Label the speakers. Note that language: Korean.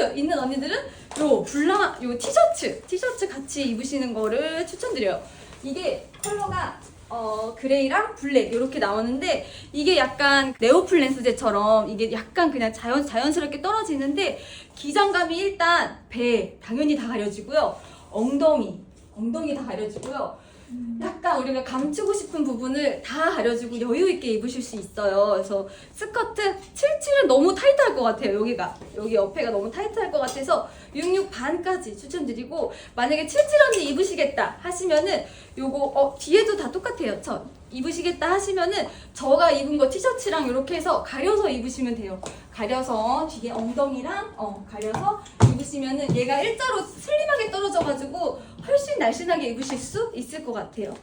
Speaker 1: 티셔츠 있는 언니들은 요 블라 요 티셔츠 티셔츠 같이 입으시는 거를 추천드려요. 이게 컬러가 어 그레이랑 블랙 이렇게 나오는데 이게 약간 네오플랜 소재처럼 이게 약간 그냥 자연 자연스럽게 떨어지는데 기장감이 일단 배 당연히 다 가려지고요 엉덩이 엉덩이 다 가려지고요 약간 우리가 감추고 싶은 부분을 다 가려주고 여유 있게 입으실 수 있어요. 그래서 스커트 77은 너무 타이트할 것 같아요. 여기가 여기 옆에가 너무 타이트할 것 같아서 66 반까지 추천드리고 만약에 77 언니 입으시겠다 하시면은 요거 어 뒤에도 다 똑같아요. 저 입으시겠다 하시면은 저가 입은 거 티셔츠랑 이렇게 해서 가려서 입으시면 돼요. 가려서 뒤에 엉덩이랑 어 가려서 입으시면은 얘가 일자로 슬림하게 떨어져가지고 날씬하게 입으실 수 있을 것 같아요.